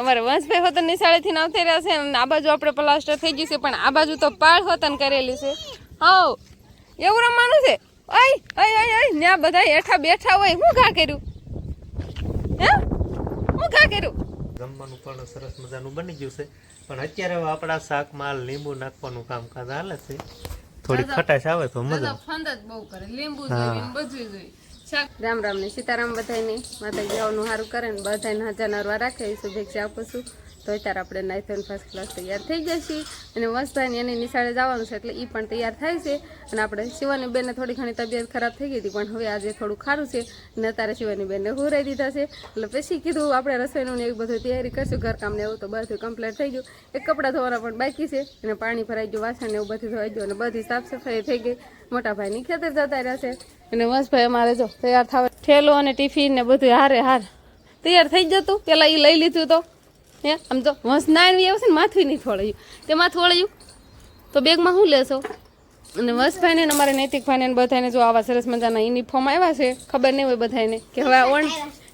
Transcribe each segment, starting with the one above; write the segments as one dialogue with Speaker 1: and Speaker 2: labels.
Speaker 1: અમારે વંશભાઈ હોતન નિશાળેથી આવતી રહ્યા છે અને આ બાજુ આપણે પ્લાસ્ટર થઈ ગયું છે પણ આ બાજુ તો પાળ હોતન કરેલી છે. હા એવું રમવાનું છે? ઓય ઓય ઓય ઓય ત્યાં બધા હેઠા બેઠા હોય હું ઘા કર્યું? હે? હું ઘા કર્યું?
Speaker 2: જમવાનું પણ સરસ મજાનું બની ગયું છે. પણ અત્યારે આપણા શાકમાં લીંબુ નાખવાનું કામકાજ હાલે છે. થોડી ખટાશ આવે તો મજા
Speaker 1: ફંદ જ બહુ કરે. લીંબુ જોઈએ બધું જોઈએ. રામ રામ ને સીતારામ બધાને માતાજી આવનું સારું કરે ને બધાને હજાર નરવા રાખે, એ શુભેચ્છા આપું છું. તો અત્યારે આપણે નાઇથન ફર્સ્ટ ક્લાસ તૈયાર થઈ જશે અને મસ્તભાઈ એની નિશાળે જવાનું છે એટલે એ પણ તૈયાર થાય છે. અને આપણે શિવાની બેનને થોડી ઘણી તબિયત ખરાબ થઈ ગઈ હતી, પણ હવે આજે થોડું ખારું છે અને અત્યારે શિવાની બેનને હુરાઈ દીધા છે. એટલે પછી કીધું આપણે રસોઈનું ને એવી બધું તૈયારી કરશું, ઘરકામને એવું તો બધું કમ્પ્લીટ થઈ ગયું. એક કપડાં ધોવાના પણ બાકી છે. અને પાણી ભરાઈ ગયું, વાસણ એવું બધું ધોવાઈ ગયું અને બધી સાફ સફાઈ થઈ ગઈ. મોટા ભાઈની ખેતર જતા રહ્યા છે. અને વંશભાઈ અમારે જો તૈયાર થવા ઠેલો અને ટિફિન ને બધું હારે હાર તૈયાર થઈ જતું. પેલા એ લઈ લીધું તો. હે? આમ તો વંશ નાઈન આવશે ને માથું નહીં થોડાયું તે માથું વળ્યું તો બેગમાં શું લેશો? અને વંશભાઈને ને અમારે નૈતિકભાઈને ને બધાને જો આવા સરસ મજાના યુનિફોર્મ આવ્યા છે, ખબર નહીં હોય બધાને કે હવે ઓણ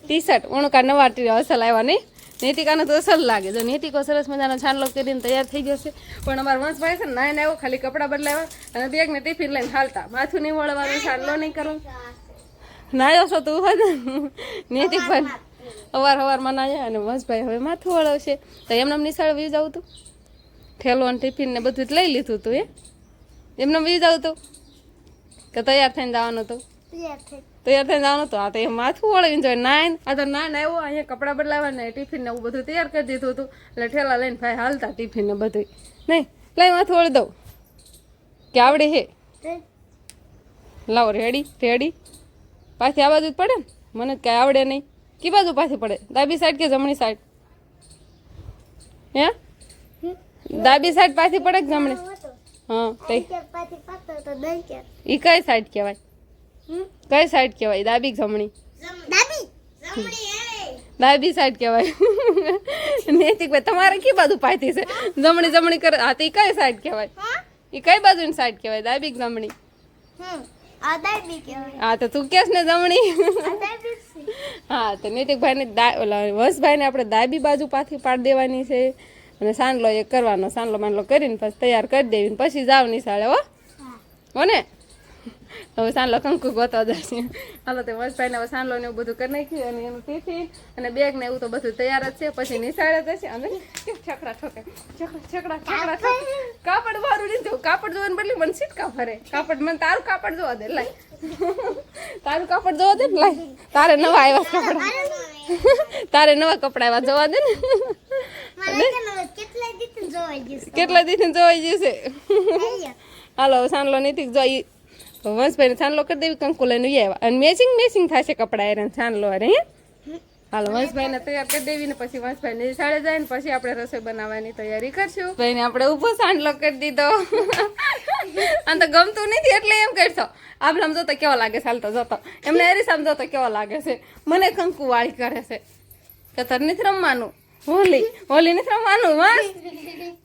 Speaker 1: ટી શર્ટ ઓણકા નવા અસલ આવ્યા નહીં. નૈતિકાને તો અસલ લાગે. જો નૈતિકો સરસ મજાનો છાનલો કરીને તૈયાર થઈ જશે. પણ અમારા વંશભાઈ છે ને નાઈને આવ્યો ખાલી કપડાં બદલાવ્યા અને બેગને ટિફિન લઈને હાલતા. માથું નહીં વળવાનું, છાનલો નહીં કરવું નાયો છો તું હોય નૈતિકભાઈ. અવાર અવારમાં નાયા અને વંશભાઈ હવે માથું વળવશે તો એમને નિશાળ વી જવું તું. ઠેલો અને ટિફિન ને બધું જ લઈ લીધું તું એ એમને વી જવું કે તૈયાર થઈને જવાનું હતું તૈયાર થઈને જવાનું હતું આ તો એ માથું વળવીને જોઈએ નાઈન આ તો નાઈન આવ્યો અહીંયા કપડાં બદલાવા ને ટિફિન ને એવું બધું તૈયાર કરી દીધું હતું એટલે ઠેલા લઈને ભાઈ હાલતા ટિફિન ને બધું નહીં લઈ માથું વળી દઉં. કે આવડે હે? લાવો રેડી રેડી. પાછી આ બાજુ જ પડે ને? મને કાંઈ આવડે નહીં. કી બાજુ પાછી પડે? ડાબી સાઈડ કે જમણી સાઈડ હે? ડાબી સાઈડ પાછી પડે કે જમણી? હા તઈ. ઈ કઈ સાઈડ કહેવાય? કઈ સાઈડ કહેવાય? ડાબી કે જમણી? ડાબી. સાઈડ કહેવાય. નૈતિક ભાઈ તમારે કી બાજુ પાછી છે? જમણી જમણી કરે. હા તો ઈ કઈ સાઈડ કહેવાય? ઈ કઈ બાજુની સાઈડ કહેવાય? ડાબી કે જમણી? હા તો તું કેસ ને જમણી. હા તો નૈતિકભાઈ ને ઓલા વસભાઈ ને આપણે ડાબી બાજુ પાછી પાડી દેવાની છે. અને સાંડલો એ કરવાનો સાંડલો માંડલો કરીને પછી તૈયાર કરી દેવી ને પછી જાવ નિશાળે હો. હો. ને હવે સાંડલો કંકુ ગોતો જશે. હાલો તે વસભાઈ ને હવે સાંડલો ને એવું બધું કરી નાખ્યું અને એનું ટિફિન અને બેગ ને એવું તો બધું તૈયાર જ છે. પછી નિશાળે જશે અને છકડા ઠોકે. છકડા છકડા ઠોકે. કાપડ વાળું લીધું. કાપડ જોવાને બદલે મને છીટકા ફરે કાપડ મને તારું કાપડ જોવા દે. લાય. તારું કાપડ જોવા દે ને લાય. તારે નવા આવ્યા કપડા. તારે નવા કપડા આવ્યા જોવા દે ને. કેટલા દિવસ જોવાઈ જશે હાલો સાંડલો નીતિક જોઈ. વંશભાઈ છાનલો કરી દેવી કંકુ લઈને આવ્યા. અને મેચિંગ મેચિંગ થશે કપડા એને, છાનલો અરે હાલો વંશભાઈ ને તૈયાર કરી દેવી ને પછી વંશભાઈ ને શાળે જાય ને પછી આપણે રસોઈ બનાવવાની તૈયારી કરશું. ભાઈ ને આપણે ઊભો સાંડલો કરી દીધો. આમ તો ગમતું નથી એટલે એમ કરશો. આમ સમજો તો કેવો લાગે ચાલતો જોતો. એમને એરી સમજો તો કેવો લાગે છે? મને કંકુ વાળી કરે છે. કે તર નથી રમવાનું? હોલી હોલી નથી રમવાનું બસ.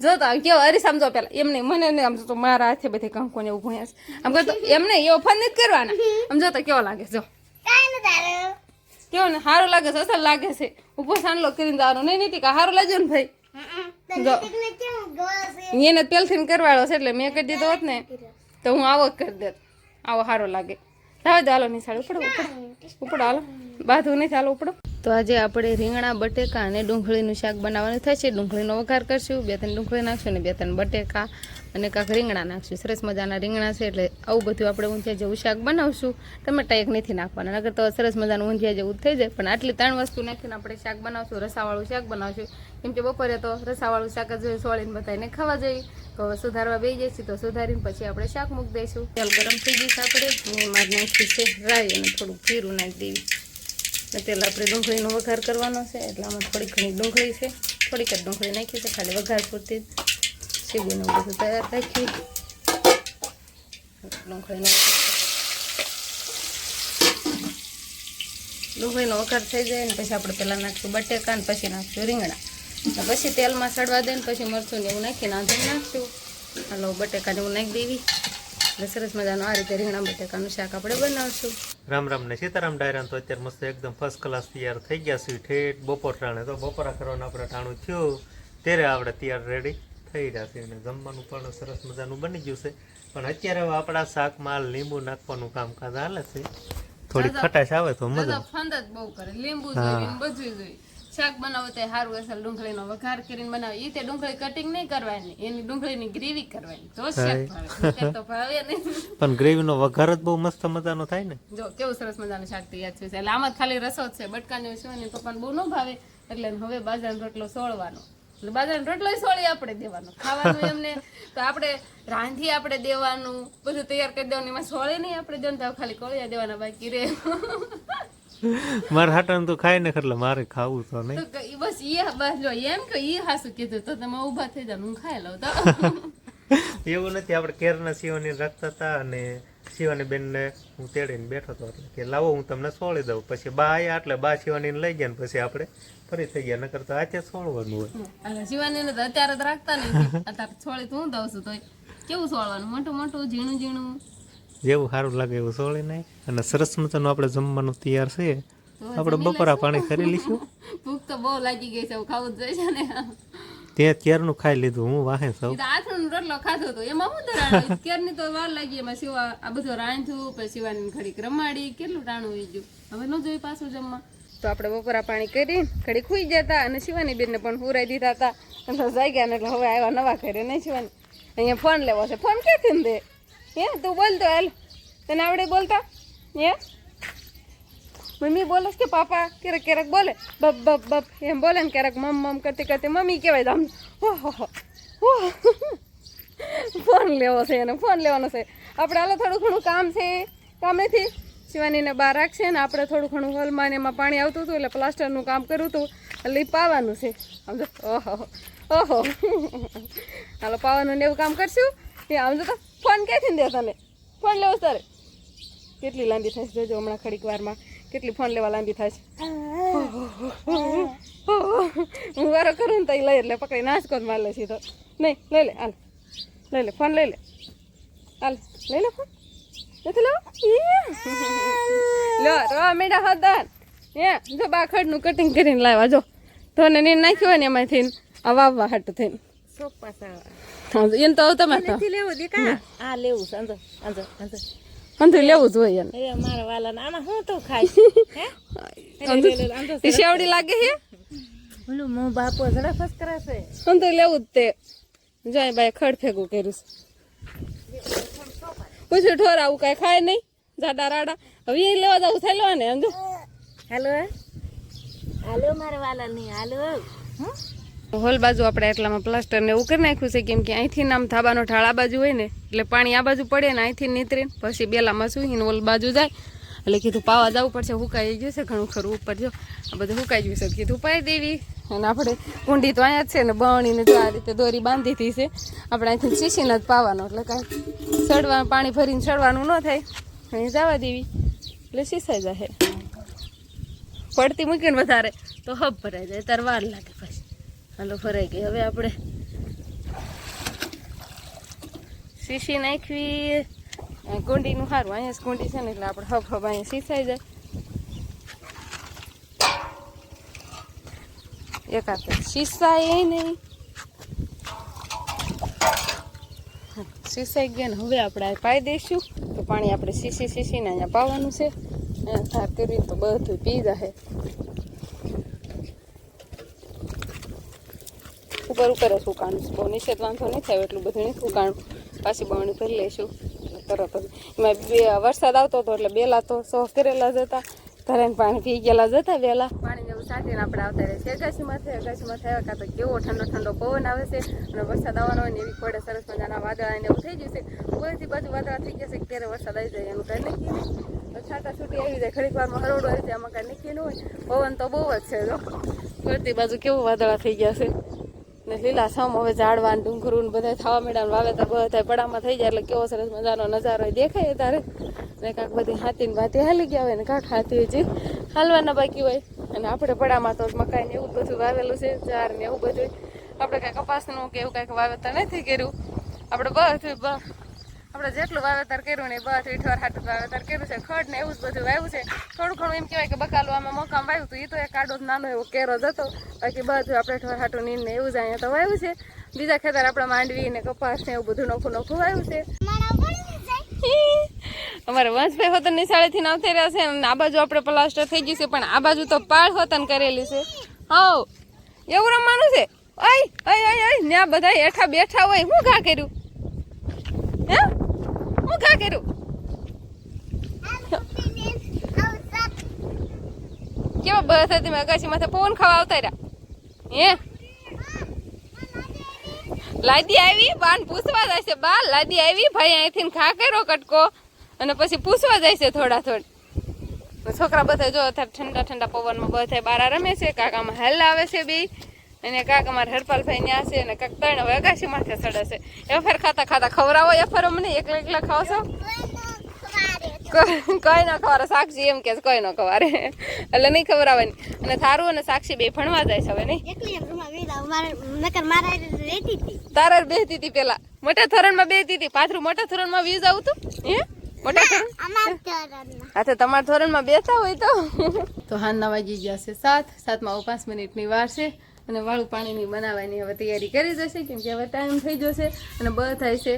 Speaker 1: જો તો કેવો અરે સમજો પેલા એમને મને નહીં આમ તો મારા હાથે બધી કંકુ ને એવું ભણ્યા છે. આમ કરતો એમને એવો ફન નથી કરવાના. આમ જો તો કેવો લાગે જો. કેવો ને સારું લાગે છે અસલ લાગે છે. ઊભો સાંડલો કરીને જવાનું નહીં નીતિ કે સારું લાગ્યો ને ભાઈ. જો. એને પેલથી કરવાળો છે એટલે મેં કરી દીધો હોત ને તો હું આવો કરી દેત. આવો સારો લાગે. જાવ ચાલો હાલો નિશાળ ઉપડો ઉપડો. ઉપડો હાલો. બાધું નહીં ચાલો ઉપડો. તો આજે આપણે રીંગણા, બટેકા અને ડુંગળીનું શાક બનાવવાનું થશે ડુંગળીનો વઘાર કરશું, બે ત્રણ ડુંગળી નાખશું ને બે ત્રણ બટેકા અને કાંક રીંગણા નાખશું. સરસ મજાના રીંગણા છે એટલે આવું બધું આપણે ઊંધિયા જેવું શાક બનાવશું. ટમેટા એક નથી નાખવાના નગર તો સરસ મજાનું ઊંધિયા જેવું થઈ જાય. પણ આટલી ત્રણ વસ્તુ નાખીને આપણે શાક બનાવશું, રસાવાળું શાક બનાવશું. કેમ કે બપોરે તો રસાવાળું શાક જ સોળીને બધાને ખાવા જઈએ. તો સુધારવા બેસી જઈશું, તો સુધારીને પછી આપણે શાક મૂકી દઈશું. તેલ ગરમ થઈ જઈશ આપણે. અને જ નાખી છે રાઈ અને થોડુંક જીરું નાખી દેવી તેલ આપણે ડુંગળીનો વઘાર કરવાનો છે, એટલે આમાં થોડી ઘણી ડુંગળી છે. થોડીક જ ડુંગળી નાખી છે, ખાલી વઘાર પૂરતી સીબીનું બધું તૈયાર રાખી. ડુંગળીનો ડુંગળીનો વઘાર થઈ જાય ને પછી આપણે પહેલાં નાખશું બટેકા ને પછી નાખશું રીંગણા. પછી તેલમાં સડવા દે ને પછી મરચું ને એવું નાખીને આંધણ નાખશું. હાલો, બટેકાને એવું નાખી દેવી. એટલે સરસ મજાનું આ રીતે રીંગણા બટાકાનું શાક આપણે બનાવશું.
Speaker 2: રામ રામ ને સીતારામ ડાયરા તો અત્યારે મસ્ત એકદમ ફર્સ્ટ ક્લાસ તૈયાર થઈ ગયા છે ઠેઠ બપોર ટાણે તો બપોરા કરવાનું આપણે ટાણું થયું. ત્યારે આપણે તૈયાર રેડી થઈ રહ્યા છે અને જમવાનું પણ સરસ મજાનું બની ગયું છે. પણ અત્યારે હવે આપણા શાકમાં લીંબુ નાખવાનું કામકાજ હાલે છે. થોડી ખટાશ આવે તો મજા
Speaker 1: ફંદ જ બહુ કરે. લીંબુ જોઈએ બધું જોઈએ. શાક બનાવો તો સારું અસલ ડુંગળીનો વઘાર કરીને બનાવે. એ તે ડુંગળી કટિંગ નહીં કરવાની એની ડુંગળીની ગ્રેવી કરવાની. તો શાક ભાવે. તો ભાવે નહીં
Speaker 2: પણ ગ્રેવીનો વઘાર જ બહુ મસ્ત મજાનો થાય ને.
Speaker 1: જો કેવું સરસ મજાનું શાક તૈયાર થયું છે. એટલે આમાં ખાલી રસો જ છે. બટકાને છે ને પપ્પાને બહુ ન ભાવે. એટલે હવે બાજરાનો રોટલો સોળવાનો. એટલે બાજરાનો રોટલો સોળી આપણે દેવાનો. ખાવાનું એમને તો આપણે રાંધી આપણે દેવાનું. બધું તૈયાર કરી દેવાનું. એમાં સોળે નહીં આપણે જનતા ખાલી કોળિયા દેવાના બાકી રહે.
Speaker 2: મારા હાટાને તો ખાય ને એટલે મારે ખાવું તો નહીં
Speaker 1: બસ ઈ બસ જો એમ કે ઈ હાસું કીધું તો તમે ઊભા થઈ જાવ હું ખાઈ લઉં તો.
Speaker 2: એવું નથી આપણે કેરના સિવાની રાખતા હતા અને શિવાની બેનને હું તેડીને બેઠો હતો એટલે કે લાવો હું તમને સોળી દઉં. પછી બા આવ્યા એટલે બા શિવાનીને લઈ ગયા ને પછી આપણે ફરી થઈ ગયા નકર તો આજે સોળવાનું હોય.
Speaker 1: એટલે શિવાની તો અત્યારે રાખતા નહીં અત્યારે છોડી તો હું દઉં છું તો કેવું સોળવાનું? મોટું મોટું ઝીણું ઝીણું
Speaker 2: જેવું સારું લાગે એવું સોળી નાખ અને સરસ મજાનું આપણે જમવાનું તૈયાર છે. આપણે બપોરા પાણી કરી લઈશું.
Speaker 1: ભૂખ તો બહુ લાગી ગઈ છે ખાવું જ જોઈએ ને.
Speaker 2: તે કેરનું ખાઈ લીધું હું વાહે સૌ.
Speaker 1: આથણ રોટલો ખાધો તો એમાં શું ધરાણ કેરની તો વાર લાગી એમાં સિવા આ બધું રાંધ્યું પછી શિવાની ઘડીક રમાડી કેટલું રાણું હોય ગયું. હવે ન જોઈ પાછું જમવા. તો આપણે બપોરા પાણી કરી ઘડી ખુઈ જતા અને શિવાની બેનને પણ હુરાઈ દીધા હતા. અને જાગ્યા ને એટલે હવે આવ્યા નવા ઘરે નહીં શિવાની. અહીંયા ફોન લેવો છે. ફોન ક્યાંથી ને દે? હે, તું બોલતો હાલ. તને આવડે બોલતા? હે? મમ્મી બોલે કે પાપા? ક્યારેક ક્યારેક બોલે. બપ બપ બપ. એમ બોલે ને ક્યારેક મમ મમ કરતી કરતી મમ્મી કહેવાય આમ ઓહો ફોન લેવો છે એને, ફોન લેવાનો છે. આપણે હાલો થોડું ઘણું કામ છે કામ નથી શિવાનીને બહાર રાખશે ને આપણે થોડું ઘણું હોલમાં એમાં પાણી આવતું હતું એટલે પ્લાસ્ટરનું કામ કર્યું હતું. એટલે પાવાનું છે. સમજો ઓહો ઓહો. હાલો, પાવાનું ને એવું કામ કરશું. એ આમ તો ફોન ક્યાંથી દે તને? ફોન લેવો તારે? કેટલી લાંબી થાય છે જોજો હમણાં ખડીક વારમાં. કેટલી ફોન લેવા લાંબી થાય છે હું વારો કરું ને તો ઈ લઈ એટલે પકડી નાચકો જ માર લે સીધો. નહીં લઈ લે હાલ. લઈ લે ફોન લઈ લે. હાલ લઈ લે ફોન. નથી લો લો રવા મેડા હદાન હે જો બાખડનું કટિંગ કરીને લાવ્યા જો. તો ને નાખ્યું હોય ને એમાંથી આ વાવવા હાટું થઈને. હા, એને તો તમે
Speaker 3: લેવું દીકા આ લેવું છે અંદર અંદર અંદર
Speaker 1: અંધું લેવું જ હોય એને.
Speaker 3: મારા વાલા આમાં હું તો ખાય?
Speaker 1: ઈ શેવડી લાગે છે
Speaker 3: ઓલું મો બાપો જરા ફસ કરે છે.
Speaker 1: અંધું લેવું જ તે. જાય બાય ખડ ફેંકું કર્યું છે. પૂછ્યું ઠોર આવું કાંઈ ખાય નહીં? જાડા રાડા. હવે એ લેવા જવું થાય લેવા ને સમજો
Speaker 3: હાલો હાલો મારા વાલા નહીં હાલો
Speaker 1: હોલ બાજુ આપણે એટલામાં પ્લાસ્ટર ને એવું કરી નાખ્યું છે, કેમ કે અહીંથી આમ ધાબાનો ઠાળ આ બાજુ હોય ને, એટલે પાણી આ બાજુ પડે ને અહીંથી નીતરીને પછી બેલામાં સૂઈને હોલ બાજુ જાય. એટલે કીધું પાવા જવું પડશે, હુકાઈ ગયું છે ઘણું ખરું ઉપર જો. આ બધું હુકાઈ ગયું છે કીધું પાઈ દેવી. અને આપણે કુંડી તો અહીંયા જ છે ને બણીને જો આ રીતે દોરી બાંધી હતી છે. આપણે અહીંથી શીશીને જ પાવાનો, એટલે કાંઈ સડવા પાણી ભરીને સડવાનું ન થાય. અહીં જવા દેવી. એટલે શીસાઈ જાય પડતી મૂકીને વધારે, તો હબ ભરાઈ જાય, તાર વાર લાગે હાલો, ફરાઈ ગઈ. હવે આપણે શીશી નાખવી. કુંડીનું સારું અહીંયા કુંડી છે ને, એટલે આપણે હફ હફ અહીંયા શીસાઈ જાય. એક હાથે શીસાય નહીં. શીસાઈ ગયા ને, હવે આપણે પાઈ દઈશું. તો પાણી આપણે શીશી શીશીને અહીંયા પાવાનું છે. અહીંયા થાર કરી તો બધું પી જશે ઉપર ઉપર જ ઉકાણું બહુ નીચે વાંધો નહીં થાય, એટલું બધું નહીં ઉકાણું પાછી બવણી ભરી લઈશું. તરત જ. એમાં બે વરસાદ આવતો હતો એટલે બેલા તો સો કરેલા જ હતા. પાણી પી ગયેલા જતા વહેલા પાણી જેવું સાચીને આપણે આવતા રહે છે અગાસીમાંથી અગાસીમાં થયા, કાં તો કેવો ઠંડો ઠંડો પવન આવે છે અને વરસાદ આવવાનો હોય ને એવી પડે સરસ મજાના વાદળા ને એવું થઈ ગયું છે. બધી બાજુ વાદળા થઈ ગયા છે, ત્યારે વરસાદ આવી જાય, એનું કંઈ નક્કી તો છાટા છૂટી આવી જાય, ઘડીક વારમાં હરોડો આવી જાય આમાં કાંઈ નક્કી હોય. પવન તો બહુ જ છે, જો. કોઈથી બાજુ કેવું વાદળા થઈ ગયા છે. ને લીલા સમ હવે ઝાડવા ડુંગરું ને બધા થવા મેળા વાવેતર બધા પડામાં થઈ જાય એટલે કેવો સરસ મજાનો નજારો દેખાય તારે. ને કાંક બધી હાથી ને ભાતી હાલી ગયા હોય ને કાંક હાથી હજી હાલવાના બાકી હોય. અને આપણે પડામાં તો મકાઈ ને એવું બધું વાવેલું છે, ઝાડ ને એવું બધું આપણે કાંઈ કપાસનું કે એવું કાંઈક વાવેતર નથી કર્યું. આપણે બધું આપણે જેટલું વાવેતર કર્યું ને બસ ઈઠવાર હાટું વાવેતર કર્યું છે. ખડ ને એવું જ બધું વાવ્યું છે. થોડું ઘણું એમ કહેવાય કે બકાલું આમાં મકામ વાવ્યું હતું. એ તો એક આડો જ નાનો એવો કેરો જ હતો. બાકી બધું આપણે ઠવાર હાટું નીન ને એવું જ અહીંયા તો વાવ્યું છે. બીજા ખેતર આપણે માંડવી ને કપાસ ને એવું બધું નોખું નોખું વાવ્યું છે. અમારે વંશભાઈ હોતન નિશાળેથી આવતા રહ્યા છે. અને આ બાજુ આપણે પ્લાસ્ટર થઈ ગયું છે પણ આ બાજુ તો પાળ હોતન કરેલી છે. હાઉ એવું રમવાનું છે? ઓય ઓય ઓય ઓય. ને આ બધા હેઠા બેઠા હોય. હું ઘા કર્યું? ઘા કર્યું? કેવા બસ હતી મેં અગાસી માથે પવન ખાવા આવતા રહ્યા. હે? લાદી આવી, બાન પૂછવા જાય છે બા, લાદી આવી, ભાઈ અહીંથી ખા કર્યો કટકો. અને પછી પૂછવા જાય છે થોડા. થોડ છોકરા બધા જો અત્યારે ઠંડા ઠંડા પવનમાં બધા બારા રમે છે, કાકામાં હાલ આવે છે બે. અને કાક અમારે હરપાલભાઈ ન્યા છે અને કાક ત્રણ હવે અગાસી માથે ચડે છે. એ ફેર ખાતા ખાતા ખવડાવો એ ફેર અમને એકલા એકલા ખાવ છો કોઈ કોઈ ન ખવારે સાક્ષી એમ કે કોઈ ન ખવારે. એટલે નહીં ખવડાવવાની. અને થારું અને સાક્ષી બે ભણવા જાય છે હવે નહીં? તારા બેહતી હતી પેલા. મોટા ધોરણમાં બેહતી હતી. પાથરું મોટા ધોરણમાં વીજ આવતું? હે? મોટા ધોરણ? હા તો તમારા ધોરણમાં બેસતા હોય તો. તો હાલના વાગી ગયા છે સાત. સાતમાં પાંચ મિનિટની વાર છે. અને વાળું પાણીની બનાવવાની હવે તૈયારી કરી જશે કેમ કે હવે ટાઈમ થઈ જશે અને બધા છે.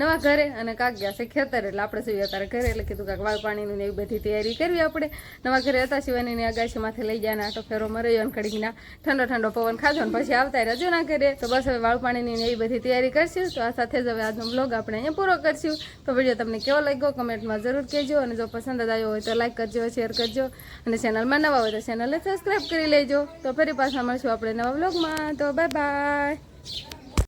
Speaker 1: નવા ઘરે અને કાક ગયા છે ખેતર, એટલે આપણે શું અત્યારે ઘરે, એટલે કીધું કાંક વાળ પાણીની એવી બધી તૈયારી કરવી આપણે. નવા ઘરે હતા શિવાની અગાશી માથે લઈ જાય ને આટો ફેરો મરાયો અને કડીના ઠંડો ઠંડો પવન ખાધો ને પછી આવતા રજો ના કરે તો બસ હવે વાળ પાણીની એવી બધી તૈયારી કરશું. તો આ સાથે જ હવે આજનો બ્લોગ આપણે અહીંયા પૂરો કરશું. તો વીડિયો તમને કેવો લાગ્યો કમેન્ટમાં જરૂર કહેજો અને જો પસંદ આવ્યો હોય તો લાઈક કરજો શેર કરજો અને ચેનલમાં નવા હોય તો ચેનલને સબસ્ક્રાઈબ કરી લેજો. તો ફરી પાછા મળશું આપણે નવા બ્લોગમાં તો બાય બાય